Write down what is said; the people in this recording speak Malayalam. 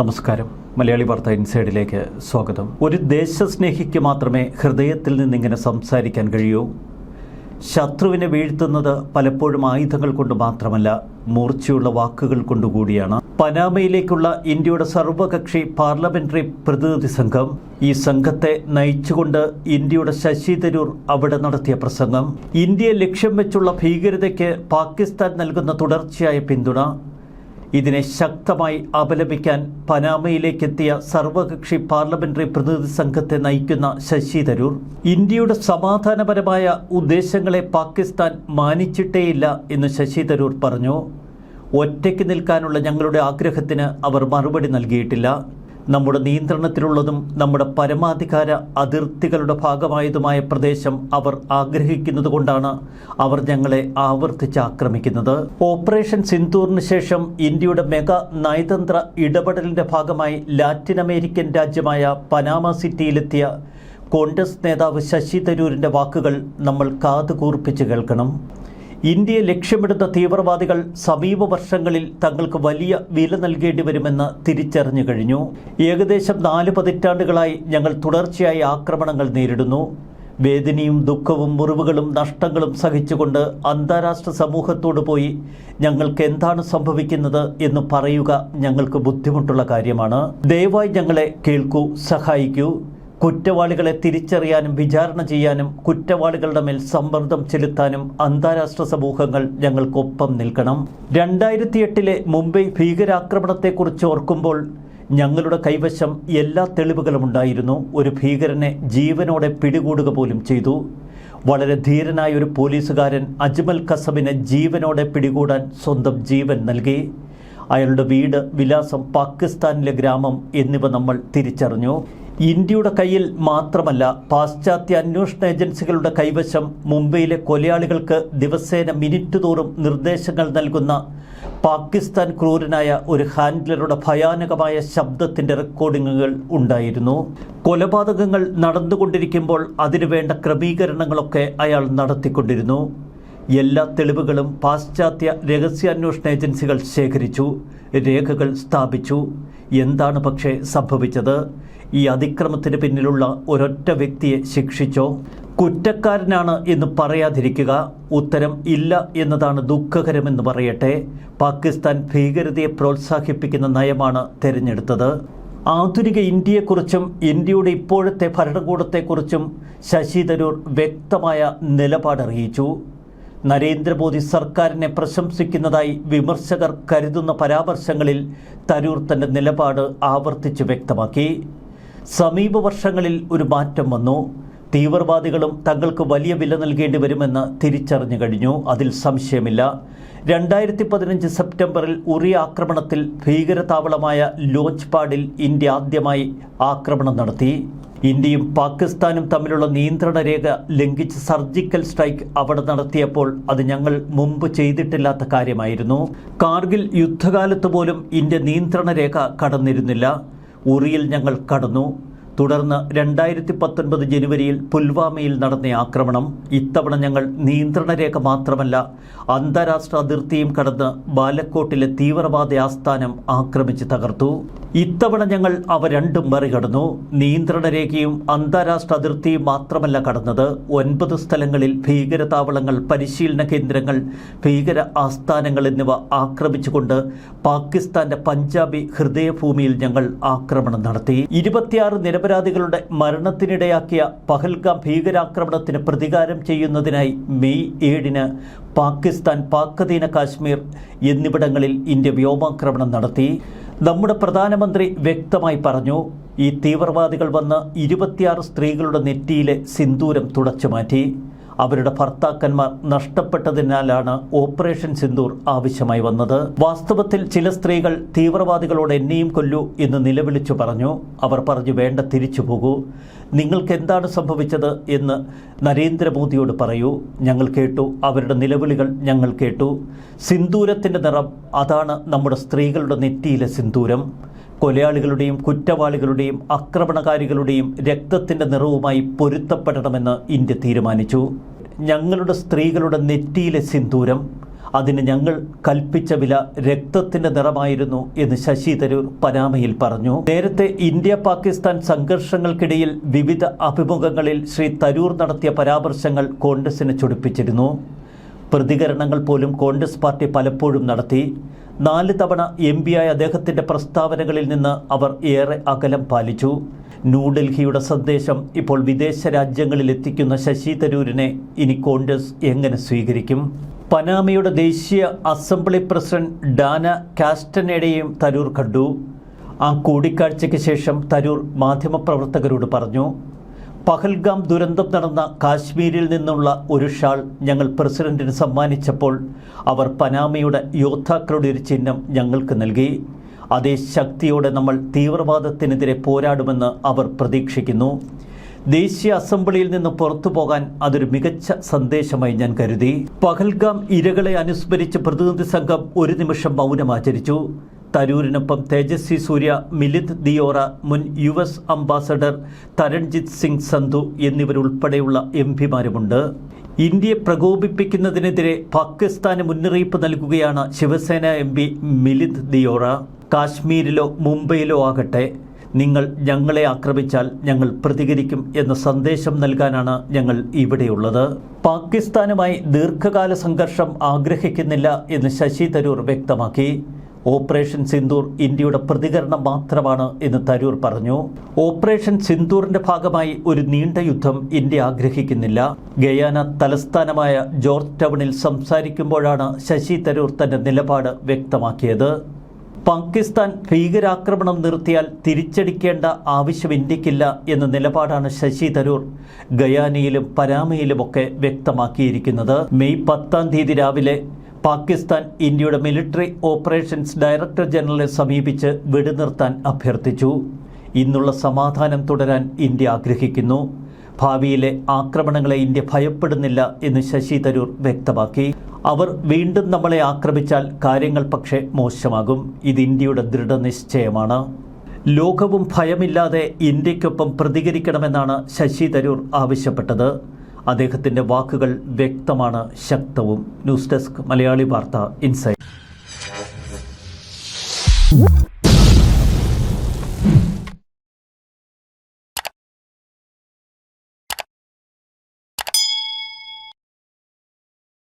നമസ്കാരം. മലയാളി വാർത്ത ഇൻസൈഡിലേക്ക് സ്വാഗതം. ഒരു ദേശസ്നേഹിക്ക് മാത്രമേ ഹൃദയത്തിൽ നിന്നിങ്ങനെ സംസാരിക്കാൻ കഴിയൂ. ശത്രുവിനെ വീഴ്ത്തുന്നത് പലപ്പോഴും ആയുധങ്ങൾ കൊണ്ട് മാത്രമല്ല മൂർച്ചയുള്ള വാക്കുകൾ കൊണ്ടുകൂടിയാണ്. പനാമയിലേക്കുള്ള ഇന്ത്യയുടെ സർവകക്ഷി പാർലമെന്ററി പ്രതിനിധി സംഘം ഈ സംഘത്തെ നയിച്ചുകൊണ്ട് ഇന്ത്യയുടെ ശശി തരൂർ അവിടെ നടത്തിയ പ്രസംഗം. ഇന്ത്യയെ ലക്ഷ്യം വെച്ചുള്ള ഭീകരതയ്ക്ക് പാകിസ്ഥാൻ നൽകുന്ന തുടർച്ചയായ പിന്തുണ ഇതിനെ ശക്തമായി അപലപിക്കാൻ പനാമയിലേക്കെത്തിയ സർവകക്ഷി പാർലമെന്ററി പ്രതിനിധി സംഘത്തെ നയിക്കുന്ന ശശി തരൂർ ഇന്ത്യയുടെ സമാധാനപരമായ ഉദ്ദേശങ്ങളെ പാകിസ്ഥാൻ മാനിച്ചിട്ടേയില്ല എന്ന് ശശി തരൂർ പറഞ്ഞു. ഒറ്റയ്ക്ക് നിൽക്കാനുള്ള ഞങ്ങളുടെ ആഗ്രഹത്തിന് അവർ മറുപടി നൽകിയിട്ടില്ല. നമ്മുടെ നിയന്ത്രണത്തിലുള്ളതും നമ്മുടെ പരമാധികാര അതിർത്തികളുടെ ഭാഗമായതുമായ പ്രദേശം അവർ ആഗ്രഹിക്കുന്നത് കൊണ്ടാണ് അവർ ഞങ്ങളെ ആവർത്തിച്ച് ആക്രമിക്കുന്നത്. ഓപ്പറേഷൻ സിന്ധൂറിന് ശേഷം ഇന്ത്യയുടെ മെഗാ നയതന്ത്ര ഇടപെടലിന്റെ ഭാഗമായി ലാറ്റിൻ അമേരിക്കൻ രാജ്യമായ പനാമ സിറ്റിയിലെത്തിയ കോൺഗ്രസ് നേതാവ് ശശി തരൂരിന്റെ വാക്കുകൾ നമ്മൾ കാതുകൂർപ്പിച്ച് കേൾക്കണം. ഇന്ത്യയെ ലക്ഷ്യമിടുന്ന തീവ്രവാദികൾ സമീപ വർഷങ്ങളിൽ തങ്ങൾക്ക് വലിയ വില നൽകേണ്ടി വരുമെന്ന് തിരിച്ചറിഞ്ഞു കഴിഞ്ഞു. ഏകദേശം നാല് പതിറ്റാണ്ടുകളായി ഞങ്ങൾ തുടർച്ചയായി ആക്രമണങ്ങൾ നേരിടുന്നു. വേദനയും ദുഃഖവും മുറിവുകളും നഷ്ടങ്ങളും സഹിച്ചുകൊണ്ട് അന്താരാഷ്ട്ര സമൂഹത്തോട് പോയി ഞങ്ങൾക്ക് എന്താണ് സംഭവിക്കുന്നത് എന്ന് പറയുക ഞങ്ങൾക്ക് ബുദ്ധിമുട്ടുള്ള കാര്യമാണ്. ദയവായി ഞങ്ങളെ കേൾക്കൂ സഹായിക്കൂ. കുറ്റവാളികളെ തിരിച്ചറിയാനും വിചാരണ ചെയ്യാനും കുറ്റവാളികളുടെ മേൽ സമ്മർദ്ദം ചെലുത്താനും അന്താരാഷ്ട്ര സമൂഹങ്ങൾ ഞങ്ങൾക്കൊപ്പം നിൽക്കണം. രണ്ടായിരത്തി എട്ടിലെ മുംബൈ ഭീകരാക്രമണത്തെക്കുറിച്ച് ഓർക്കുമ്പോൾ ഞങ്ങളുടെ കൈവശം എല്ലാ തെളിവുകളും ഉണ്ടായിരുന്നു. ഒരു ഭീകരനെ ജീവനോടെ പിടികൂടുക പോലും ചെയ്തു. വളരെ ധീരനായ ഒരു പോലീസുകാരൻ അജ്മൽ കസബിനെ ജീവനോടെ പിടികൂടാൻ സ്വന്തം ജീവൻ നൽകി. അയാളുടെ വീട് വിലാസം പാകിസ്ഥാനിലെ ഗ്രാമം എന്നിവ നമ്മൾ തിരിച്ചറിഞ്ഞു. ഇന്ത്യയുടെ കയ്യിൽ മാത്രമല്ല പാശ്ചാത്യ അന്വേഷണ ഏജൻസികളുടെ കൈവശം മുംബൈയിലെ കൊലയാളികൾക്ക് ദിവസേന മിനിറ്റ് തോറും നിർദ്ദേശങ്ങൾ നൽകുന്ന പാകിസ്ഥാൻ ക്രൂരനായ ഒരു ഹാൻഡ്ലറുടെ ഭയാനകമായ ശബ്ദത്തിന്റെ റെക്കോർഡിങ്ങുകൾ ഉണ്ടായിരുന്നു. കൊലപാതകങ്ങൾ നടന്നുകൊണ്ടിരിക്കുമ്പോൾ അതിനുവേണ്ട ക്രമീകരണങ്ങളൊക്കെ അയാൾ നടത്തിക്കൊണ്ടിരുന്നു. എല്ലാ തെളിവുകളും പാശ്ചാത്യ രഹസ്യാന്വേഷണ ഏജൻസികൾ ശേഖരിച്ചു രേഖകൾ സ്ഥാപിച്ചു. എന്താണ് പക്ഷേ സംഭവിച്ചത്? ഈ അതിക്രമത്തിന് പിന്നിലുള്ള ഒരൊറ്റ വ്യക്തിയെ ശിക്ഷിച്ചോ? കുറ്റക്കാരനാണ് എന്ന് പറയാതിരിക്കുക ഉത്തരം ഇല്ല എന്നതാണ് ദുഃഖകരമെന്ന് പറയട്ടെ. പാകിസ്ഥാൻ ഭീകരതയെ പ്രോത്സാഹിപ്പിക്കുന്ന നയമാണ് തിരഞ്ഞെടുത്തത്. ആധുനിക ഇന്ത്യയെക്കുറിച്ചും ഇന്ത്യയുടെ ഇപ്പോഴത്തെ ഭരണകൂടത്തെക്കുറിച്ചും ശശി തരൂർ വ്യക്തമായ നിലപാടറിയിച്ചു. നരേന്ദ്രമോദി സർക്കാരിനെ പ്രശംസിക്കുന്നതായി വിമർശകർ കരുതുന്ന പരാമർശങ്ങളിൽ തരൂർ തന്റെ നിലപാട് ആവർത്തിച്ച് വ്യക്തമാക്കി. സമീപ വർഷങ്ങളിൽ ഒരു മാറ്റം വന്നു. തീവ്രവാദികളും തങ്ങൾക്ക് വലിയ വില നൽകേണ്ടി വരുമെന്ന് തിരിച്ചറിഞ്ഞു കഴിഞ്ഞു. അതിൽ സംശയമില്ല. രണ്ടായിരത്തി പതിനഞ്ച് സെപ്റ്റംബറിൽ ഉറി ആക്രമണത്തിൽ ഭീകരതാവളമായ ലോഞ്ച് പാഡിൽ ഇന്ത്യ ആദ്യമായി ആക്രമണം നടത്തി. ഇന്ത്യയും പാകിസ്ഥാനും തമ്മിലുള്ള നിയന്ത്രണ രേഖ ലംഘിച്ച് സർജിക്കൽ സ്ട്രൈക്ക് അവിടെ നടത്തിയപ്പോൾ അത് ഞങ്ങൾ മുമ്പ് ചെയ്തിട്ടില്ലാത്ത കാര്യമായിരുന്നു. കാർഗിൽ യുദ്ധകാലത്ത് പോലും ഇന്ത്യ നിയന്ത്രണ രേഖ കടന്നിരുന്നില്ല. ഉറിയിൽ ഞങ്ങൾ കടന്നു. തുടർന്ന് രണ്ടായിരത്തി പത്തൊൻപത് ജനുവരിയിൽ പുൽവാമയിൽ നടന്ന ആക്രമണം. ഇത്തവണ ഞങ്ങൾ നിയന്ത്രണരേഖ മാത്രമല്ല അന്താരാഷ്ട്ര അതിർത്തിയും കടന്ന് ബാലക്കോട്ടിലെ തീവ്രവാദ ആസ്ഥാനം ആക്രമിച്ച് തകർത്തു. ഇത്തവണ ഞങ്ങൾ അവ രണ്ടും മറികടന്നു. നിയന്ത്രണരേഖയും അന്താരാഷ്ട്ര അതിർത്തിയും മാത്രമല്ല കടന്നത്. ഒൻപത് സ്ഥലങ്ങളിൽ ഭീകരതാവളങ്ങൾ പരിശീലന കേന്ദ്രങ്ങൾ ഭീകര ആസ്ഥാനങ്ങൾ എന്നിവ ആക്രമിച്ചുകൊണ്ട് പാകിസ്ഥാന്റെ പഞ്ചാബി ഹൃദയഭൂമിയിൽ ഞങ്ങൾ ആക്രമണം നടത്തി. ഇരുപത്തിയാറ് നിരപരാധികളുടെ മരണത്തിനിടയാക്കിയ പഹൽഗാം ഭീകരാക്രമണത്തിന് പ്രതികാരം ചെയ്യുന്നതിനായി മെയ് ഏഴിന് പാകിസ്ഥാൻ പാക്കധീന കാശ്മീർ എന്നിവിടങ്ങളിൽ ഇന്ത്യ വ്യോമാക്രമണം നടത്തി. നമ്മുടെ പ്രധാനമന്ത്രി വ്യക്തമായി പറഞ്ഞു ഈ തീവ്രവാദികൾ വന്ന് ഇരുപത്തിയാറ് സ്ത്രീകളുടെ നെറ്റിയിലെ സിന്ദൂരം തുടച്ചു മാറ്റി. അവരുടെ ഭർത്താക്കന്മാർ നഷ്ടപ്പെട്ടതിനാലാണ് ഓപ്പറേഷൻ സിന്ദൂർ ആവശ്യമായി വന്നത്. വാസ്തവത്തിൽ ചില സ്ത്രീകൾ തീവ്രവാദികളോട് എന്നെയും കൊല്ലൂ എന്ന് നിലവിളിച്ചു പറഞ്ഞു. അവർ പറഞ്ഞു വേണ്ട തിരിച്ചു പോകൂ. നിങ്ങൾക്ക് എന്താണ് സംഭവിച്ചത്? എന്ന് നരേന്ദ്രമോദിയോട് പറയൂ. ഞങ്ങൾ കേട്ടു അവരുടെ നിലവിളികൾ ഞങ്ങൾ കേട്ടു. സിന്ദൂരത്തിന്റെ നിറം അതാണ് നമ്മുടെ സ്ത്രീകളുടെ നെറ്റിയിലെ സിന്ദൂരം. കൊലയാളികളുടെയും കുറ്റവാളികളുടെയും ആക്രമണകാരികളുടെയും രക്തത്തിന്റെ നിറവുമായി പൊരുത്തപ്പെടണമെന്ന് ഇന്ത്യ തീരുമാനിച്ചു. ഞങ്ങളുടെ സ്ത്രീകളുടെ നെറ്റിയിലെ സിന്ദൂരം അതിന് ഞങ്ങൾ കൽപ്പിച്ച വില രക്തത്തിന്റെ നിറമായിരുന്നു എന്ന് ശശി തരൂർ പനാമയിൽ പറഞ്ഞു. നേരത്തെ ഇന്ത്യ പാകിസ്ഥാൻ സംഘർഷങ്ങൾക്കിടയിൽ വിവിധ അഭിമുഖങ്ങളിൽ ശ്രീ തരൂർ നടത്തിയ പരാമർശങ്ങൾ കോൺഗ്രസിനെ ചൊടിപ്പിച്ചിരുന്നു. പ്രതികരണങ്ങൾ പോലും കോൺഗ്രസ് പാർട്ടി പലപ്പോഴും നടത്തി. നാല് തവണ എം പിയായ അദ്ദേഹത്തിന്റെ പ്രസ്താവനകളിൽ നിന്ന് അവർ ഏറെ അകലം പാലിച്ചു. ന്യൂഡൽഹിയുടെ സന്ദേശം ഇപ്പോൾ വിദേശ രാജ്യങ്ങളിൽ എത്തിക്കുന്ന ശശി തരൂരിനെ ഇനി കോൺഗ്രസ് എങ്ങനെ സ്വീകരിക്കും? പനാമയുടെ ദേശീയ അസംബ്ലി പ്രസിഡന്റ് ഡാന കാസ്റ്റനേഡയും തരൂർ കണ്ടു. ആ കൂടിക്കാഴ്ചയ്ക്ക് ശേഷം തരൂർ മാധ്യമപ്രവർത്തകരോട് പറഞ്ഞു. പഹൽഗാം ദുരന്തം നടന്ന കാശ്മീരിൽ നിന്നുള്ള ഒരു ഷാൾ ഞങ്ങൾ പ്രസിഡന്റിന് സമ്മാനിച്ചപ്പോൾ അവർ പനാമയുടെ യോദ്ധാക്കളുടെ ഒരു ചിഹ്നം ഞങ്ങൾക്ക് നൽകി. അതേ ശക്തിയോടെ നമ്മൾ തീവ്രവാദത്തിനെതിരെ പോരാടുമെന്ന് അവർ പ്രതീക്ഷിക്കുന്നു. ദേശീയ അസംബ്ലിയിൽ നിന്ന് പുറത്തു പോകാൻ അതൊരു മികച്ച സന്ദേശമായി ഞാൻ കരുതി. പഹൽഗാം ഇരകളെ അനുസ്മരിച്ച് പ്രതിനിധി സംഘം ഒരു നിമിഷം മൗനമാചരിച്ചു തരൂരിനൊപ്പം തേജസ്വി സൂര്യ മിലിത് ദിയോറ മുൻ U S ambassador Taranjit Singh Sandhu എന്നിവരുൾപ്പെടെയുള്ള M പിമാരുമുണ്ട്. ഇന്ത്യയെ പ്രകോപിപ്പിക്കുന്നതിനെതിരെ പാകിസ്ഥാന് മുന്നറിയിപ്പ് നൽകുകയാണ് ശിവസേന എം പി മിലിത് ദിയോറ. കാശ്മീരിലോ മുംബൈയിലോ ആകട്ടെ നിങ്ങൾ ഞങ്ങളെ ആക്രമിച്ചാൽ ഞങ്ങൾ പ്രതികരിക്കും എന്ന സന്ദേശം നൽകാനാണ് ഞങ്ങൾ ഇവിടെയുള്ളത്. പാകിസ്ഥാനുമായി ദീർഘകാല സംഘർഷം ആഗ്രഹിക്കുന്നില്ല എന്ന് ശശി തരൂർ വ്യക്തമാക്കി. ഓപ്പറേഷൻ സിന്ദൂർ ഇന്ത്യയുടെ പ്രതികരണം മാത്രമാണ് എന്ന് തരൂർ പറഞ്ഞു. ഓപ്പറേഷൻ സിന്ദൂറിന്റെ ഭാഗമായി ഒരു നീണ്ട യുദ്ധം ഇന്ത്യ ആഗ്രഹിക്കുന്നില്ല. ഗയാന തലസ്ഥാനമായ ജോർജ് ടൗണിൽ സംസാരിക്കുമ്പോഴാണ് ശശി തരൂർ തന്റെ നിലപാട് വ്യക്തമാക്കിയത്. പാകിസ്ഥാൻ ഭീകരാക്രമണം നിർത്തിയാൽ തിരിച്ചടിക്കേണ്ട ആവശ്യം ഇന്ത്യക്കില്ല എന്ന നിലപാടാണ് ശശി തരൂർ ഗയാനയിലും പനാമയിലുമൊക്കെ വ്യക്തമാക്കിയിരിക്കുന്നത്. മെയ് പത്താം തീയതി രാവിലെ പാകിസ്ഥാൻ ഇന്ത്യയുടെ മിലിറ്ററി ഓപ്പറേഷൻസ് ഡയറക്ടർ ജനറലിനെ സമീപിച്ച് വെടിനിർത്താൻ അഭ്യർത്ഥിച്ചു. ഇന്നുള്ള സമാധാനം തുടരാൻ ഇന്ത്യ ആഗ്രഹിക്കുന്നു. ഭാവിയിലെ ആക്രമണങ്ങളെ ഇന്ത്യ ഭയപ്പെടുന്നില്ല എന്ന് ശശി തരൂർ വ്യക്തമാക്കി. അവർ വീണ്ടും നമ്മളെ ആക്രമിച്ചാൽ കാര്യങ്ങൾ പക്ഷേ മോശമാകും. ഇത് ഇന്ത്യയുടെ ദൃഢനിശ്ചയമാണ്. ലോകവും ഭയമില്ലാതെ ഇന്ത്യക്കൊപ്പം പ്രതികരിക്കണമെന്നാണ് ശശി തരൂർ ആവശ്യപ്പെട്ടത്. അദ്ദേഹത്തിന്റെ വാക്കുകൾ വ്യക്തമാണ് ശക്തവും. ന്യൂസ് ഡെസ്ക് മലയാളി വാർത്ത ഇൻസൈറ്റ്.